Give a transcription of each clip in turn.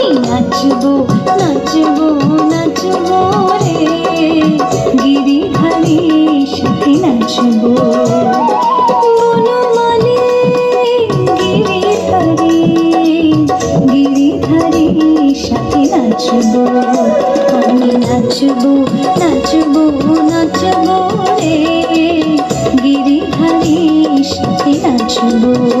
আমি নাচবো নাচবো নাচবো রে। গিরিধারী সাথে নাচবো। সাথে নাচবো। আমি নাচবো নাচবো নাচবো রে। গিরিধারী সাথে নাচবো।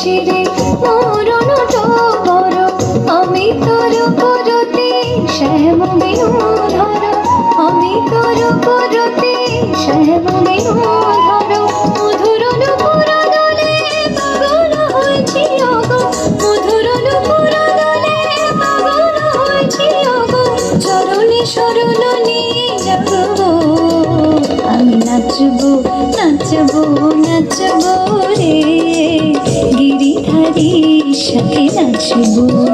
শিরে মরুণ টমর আমি তোর করতে শ্যাম বিনোধর। আমি তোর করতে শ্যাম বিনোধর। চরণে নিয়ে যাব। আমি নাচব নাচব নাচব রে। গিরিধারী সাথে নাচবো।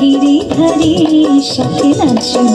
গিরিধারী সাথে নাচব।